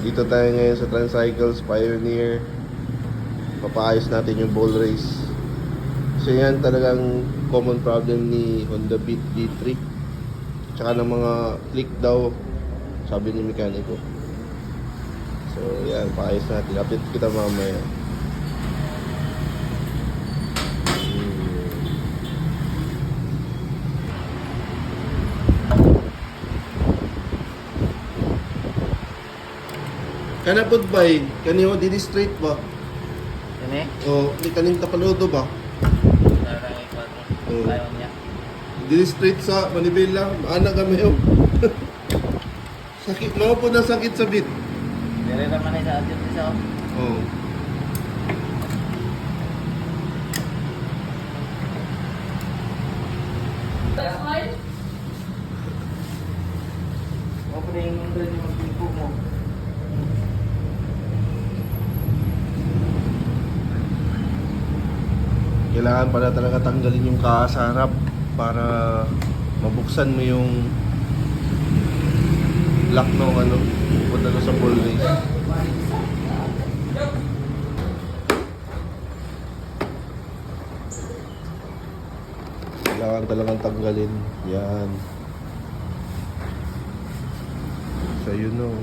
Dito tayo ngayon sa Transcycles Pioneer. Papaayos natin yung ball race. So yan talagang common problem ni Honda Beat D3. Tsaka ng mga click daw, sabi ni mekaniko. So yan, paayos natin. Update kita mamaya. Hmm. Kana pud bay, kaniyo dili straight ba? Ini, O ni kaning tapalodo ba? Oo. Dili straight sa manibela, ana kami yo. sakit mo po na sakit sa bit. Dire naman ay sa atin isa. Oh. O pa rin yung doon yung magpimpo mo. Kailangan pala talaga tanggalin yung kaasarap para mabuksan mo yung lock ng ano, punta na sa ball race. Kailangan talagang tanggalin. Yan. So yun no.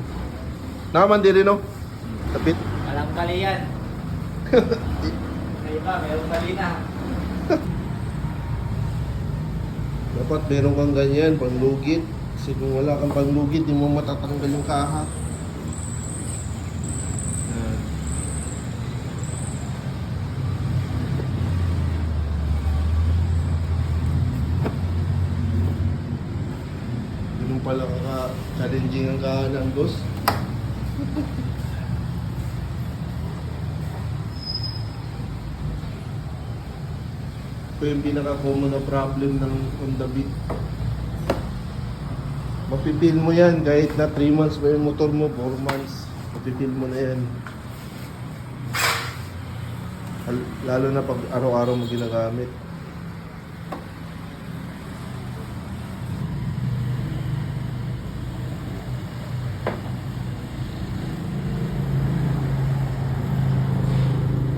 Naman din rin no. Tapit. Alam kali yan. Ba, mayroong kali na. Dapat meron kang ganyan, panglugit. Kasi kung wala kang panglugit, di mo matatanggal yung kaha. Ganun pala ka-challenging ang kaha ng boss. Ito yung pinaka-common na problem ng Honda Beat. Mapipil mo yan kahit na 3 months pa yung motor mo, 4 months. Mapipil mo na yan. Al- Lalo na pag araw-araw mo ginagamit.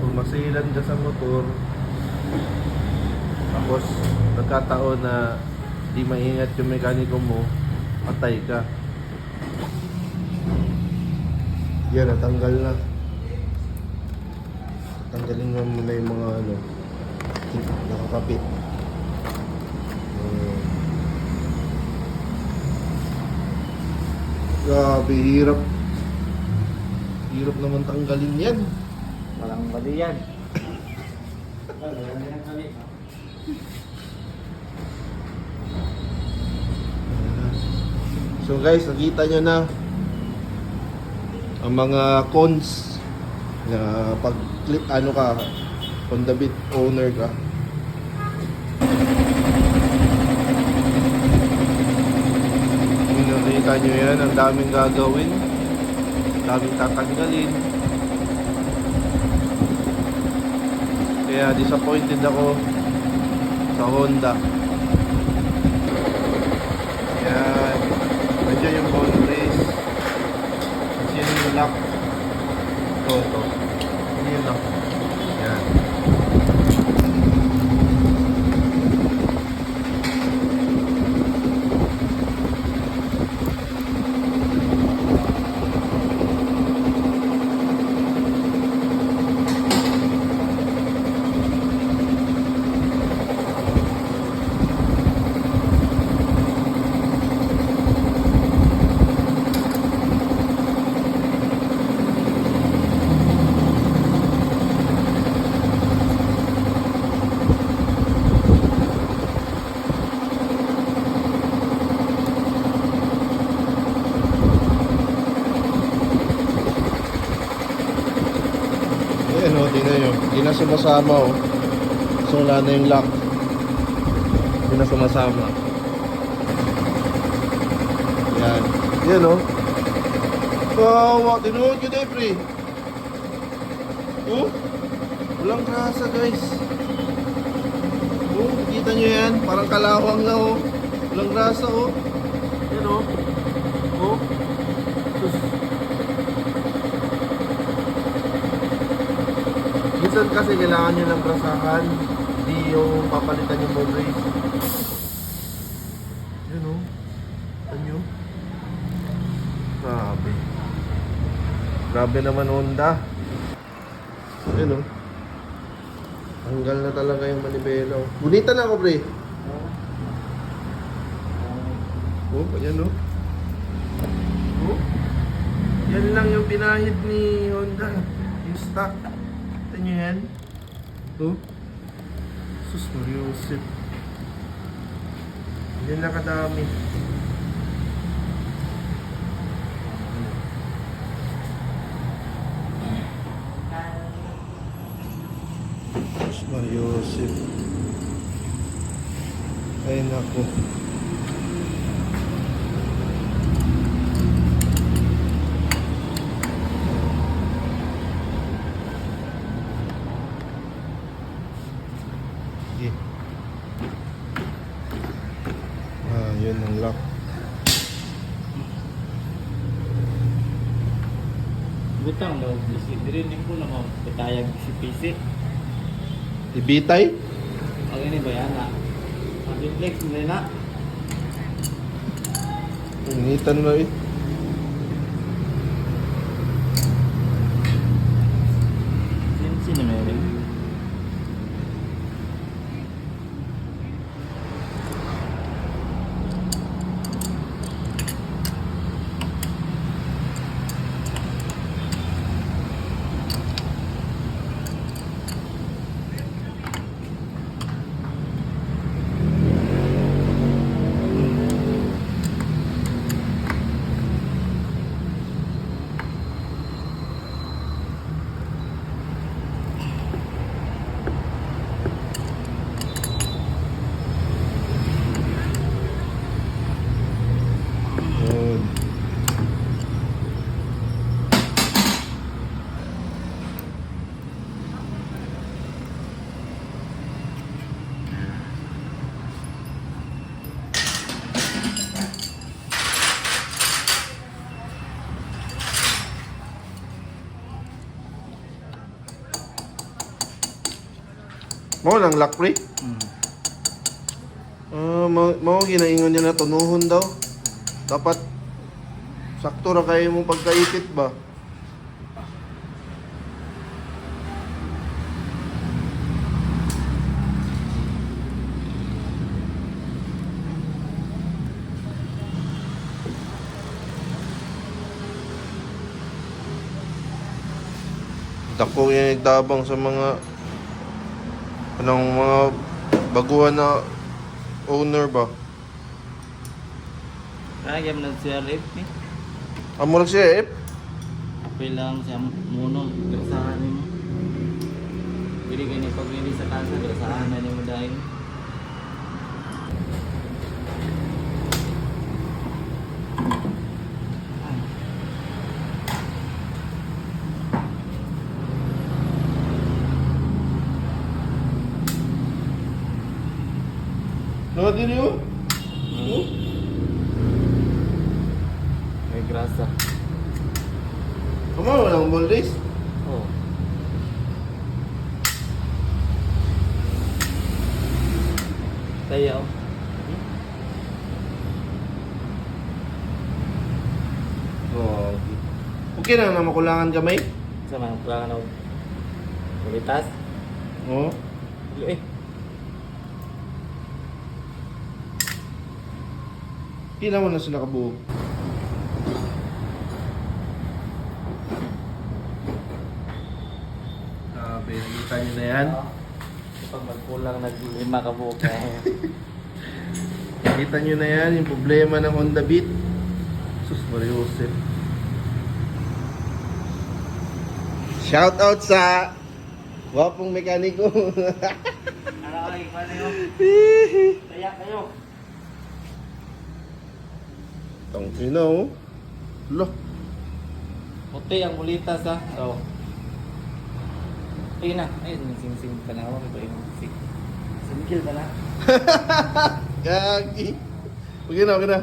Kung masilan ka sa motor, nagkataon na di maingat yung mekaniko mo, patay ka. Yan, natanggal na. Tanggalin mo muna yung mga ano, nakakapit. Uh, grabe, hirap. Hirap naman tanggalin yan. Walang kali yan. Wala yan So guys, nakita nyo na ang mga cons na pag click ano ka Honda Beat owner ka. Kung nakita nyo yan, ang daming gagawin. Ang daming tatanggalin. Kaya disappointed ako sa Honda. Yan. Nandiyan yung ball race. Kasi yun yung lock. Ito, ito. Yun yung lock. Yan. Ayan o, tingnan nyo. Hindi na sumasama o. So wala na yung lock. Hindi na sumasama. Yan. Yan o. Wow, tinuod ko tayo, pre. Oh, walang grasa, guys. Oh, kita nyo yan. Parang kalawang na oh. Walang grasa oh. Yan oh. Oh. Sus. Minsan kasi kailangan nyo ng brasahan, hindi yung papalitan yung ball race. Yun o. Ano yun? Grabe. Grabe naman Honda. Yun o. Tanggal na talaga yung manibela. oh. Bunita na ako, pre. Oh, yan oh. Oh. Yan lang yung pinahid ni Honda. Yung stock. Ito nyo yan. Oh. Sus, Mariusip. Yan na kadami. Sus, Mariusip. Ay, naku. Sige. Ah, yun ang lock. Bisi. Dirinig ko na mo, katayag si PC. Ibitay? Ang ini ba yan na? Ang reflex mo na. Initan mo eh. Sino sino meron? Yun. Mo lang lock pre. Hmm. Ah, mo mo ginaingon niya na tunuhon daw. Dapat sakto ra kayo mo pagkaipit ba? Dako yan nagtabang sa mga anong mga baguhan na owner ba? Kaya na siya rip ni. Amo lang siya eh. Apil lang siya muno. Grasahan mo. Pwede kayo ni pag hindi sa kasa, grasahan na niyo mo dahil. Ano din yun? May grasa. Kamu walang ball race? Oh. Kaya oh. Oo. Okay na na makulangan kamay? Sa mga kulangan ako. Kulitas? Oo. Eh. Pila mo na sila kabuo? Grabe, nakita nyo na yan. Pag magkulang naglima ka buhok kaya. Nakita nyo na yan, yung problema ng Honda Beat. Sus, Mariusip. Shout out sa wapong mekaniko. Ano yun? Kaya kayo. Tang ina oh. Lo. Puti ang bulitas ha. Oo. Ayun na. Ayun, sing-sing panawag ito yung sing. Singkil ka na. Gagi. Okay na, okay na.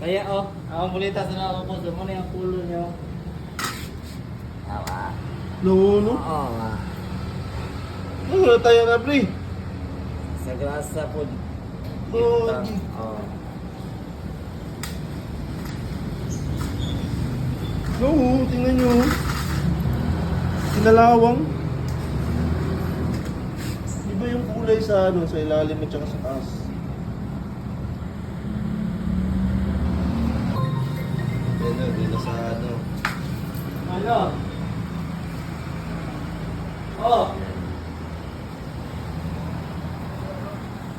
Kaya oh, ang bulitas na ako po. Sumuna yung pulo niyo. Awa. No, no. Oo nga. Ano na tayo na, pre? Sa grasa po. Oh. Oo, tingnan nyo. Kinalawang. Iba yung kulay sa ano, sa ilalim at saka sa taas. Yan na, di na sa ano. Ano? Oh.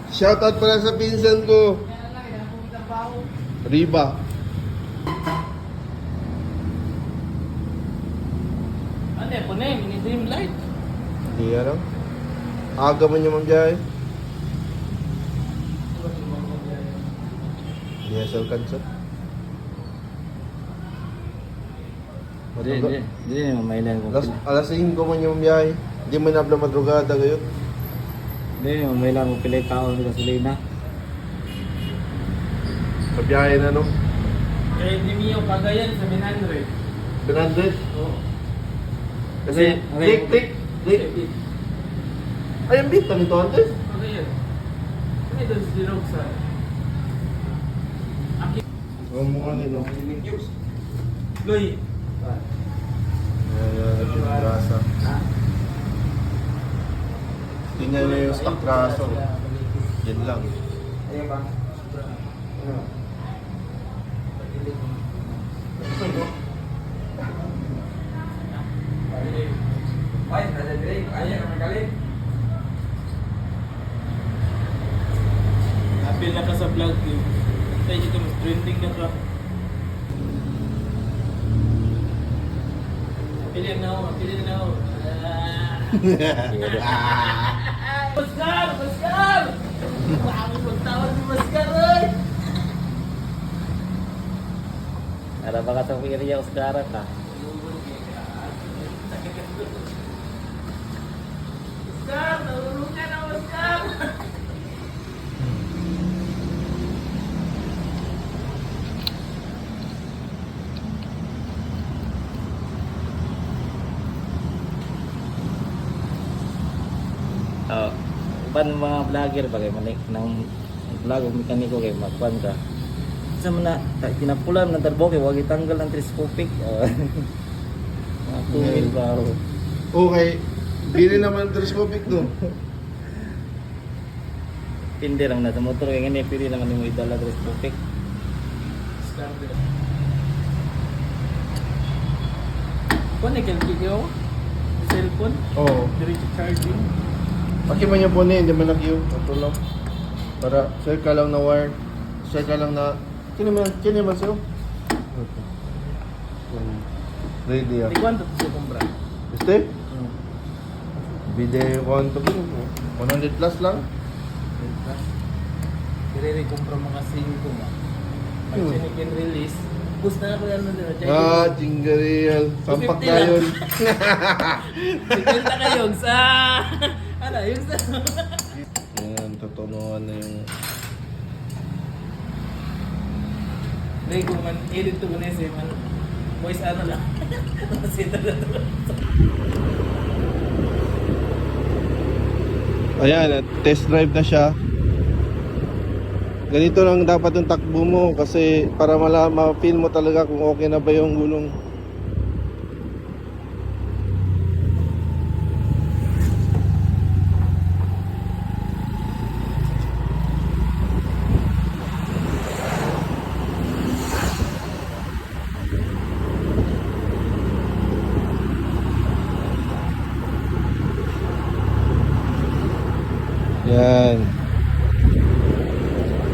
Shoutout pala sa pinsan ko. Riba. Ano eh, puno eh, mini dream light. Hindi alam. Aga man yung mambiyahe. Diesel kansa. Hindi, hindi. Hindi, mamailan ko. Alas, alas 5 man yung mambiyahe. Hindi man nabla madrugada ngayon. Hindi, mamailan ko pilay tao sa gasolina. Mabiyahe na no? Eh, di Mio, Cagayan, 700. 100. Oo. Kasi, tik, tik, tik. Ay, ang bit, kami to antes. Cagayan. Ano doon si Roxanne? Aki. Oo, mukha nila. Loy. Tingnan nyo yung stock graso. Yan lang. Ayan ba? Ay, nasa drink. Ayan, magaling. Apil na ka sa vlog yun. Tayo dito mas trending na ka. Apil na ako, apil na ako. Maskar! Maskar! Bakit magtawag si Maskar, oy! Ada baka sa area Oscara ka. Maskar! Nalulung ka na, Maskar! Oh. Ban mga vlogger bagay manik nang vlog o mekaniko kay magkuan ka. Sa mana ta kinapulan ng turbo kay wag itanggal ang telescopic. Oh. Mga tumil ba oh. Okay. Bili naman telescopic no. Pindi lang na sa motor kay ngani pili naman yung idala telescopic. Kung nagkalkik ako? Cellphone? Oo. Diretso charging? Paki man yung phone hindi man Ito lang. Para share ka lang na wire. Share ka lang na... Kini man, kini man sa'yo. Ready ah. Di kwanto siya kumbra? Este? Bide kwanto ko. 100 plus lang. Dire kumpra mga 5 ko nga. Pag Hmm. sinikin release, boost na ako yan na din. Ah, jingaril. Sampak 250 na lang. yun. Sigenta ka yung sa... Ano, yung sa... Yan, tutunuan na yung... Hindi, kung man, edit to na man. Voice ano lang. Nasita na to. Ayan, test drive na siya. Ganito lang dapat yung takbo mo kasi para mala ma-feel mo talaga kung okay na ba yung gulong. Yan.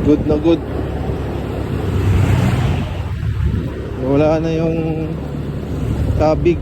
Good na good. Wala na yung tabig.